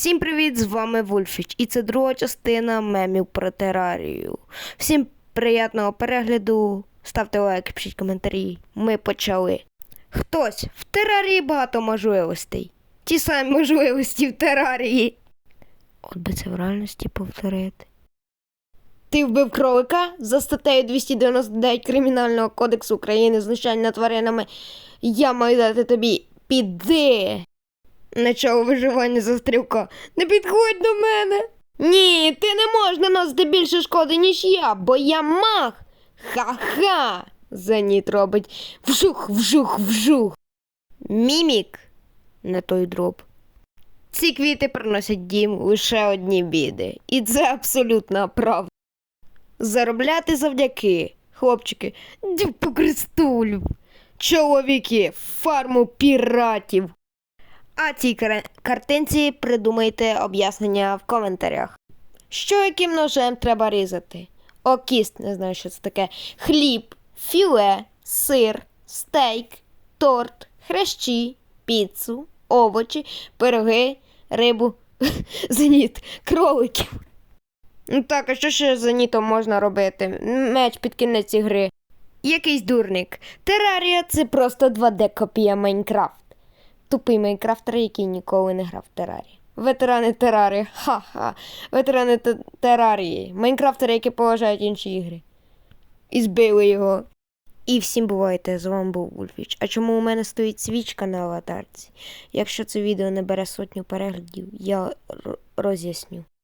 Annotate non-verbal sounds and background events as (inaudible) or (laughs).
Всім привіт! З вами Вульфіч, і це друга частина мемів про терарію. Всім приємного перегляду. Ставте лайк, пишіть коментарі. Ми почали. Хтось в терарії багато можливостей. Ті самі можливості в терарії. От би це в реальності повторити. Ти вбив кролика за статтею 299 Кримінального кодексу України знущання тваринами. Я маю дати тобі піди. Начало виживання за стрілка. Не підходь до мене. Ні, ти не можеш наносити більше шкоди, ніж я, бо я маг. Ха-ха. Зеніт робить вжух, вжух, вжух. Мімік. Не той дроб. Ці квіти приносять дім лише одні біди. І це абсолютна правда. Заробляти завдяки, хлопчики, дів по. Чоловіки, фарму піратів. А цій кар- картинці придумайте об'яснення в коментарях. Що яким ножем треба різати? Окіст, не знаю, що це таке. Хліб, філе, сир, стейк, торт, хрящі, піцу, овочі, пироги, рибу, (laughs) зеніт, кроликів. Ну так, а що ще з зенітом можна робити? Меч під кінець ігри. Якийсь дурник. Терарія це просто 2D копія Майнкрафт. Тупий майнкрафтер, який ніколи не грав в терарі. Ветерани терарії. Ха-ха. Ветерани те- терарії. Майнкрафтери, які поважають інші ігри. І збили його. І всім бувайте, з вами був Вульфіч. А чому у мене стоїть свічка на аватарці? Якщо це відео не бере сотню переглядів, я роз'ясню.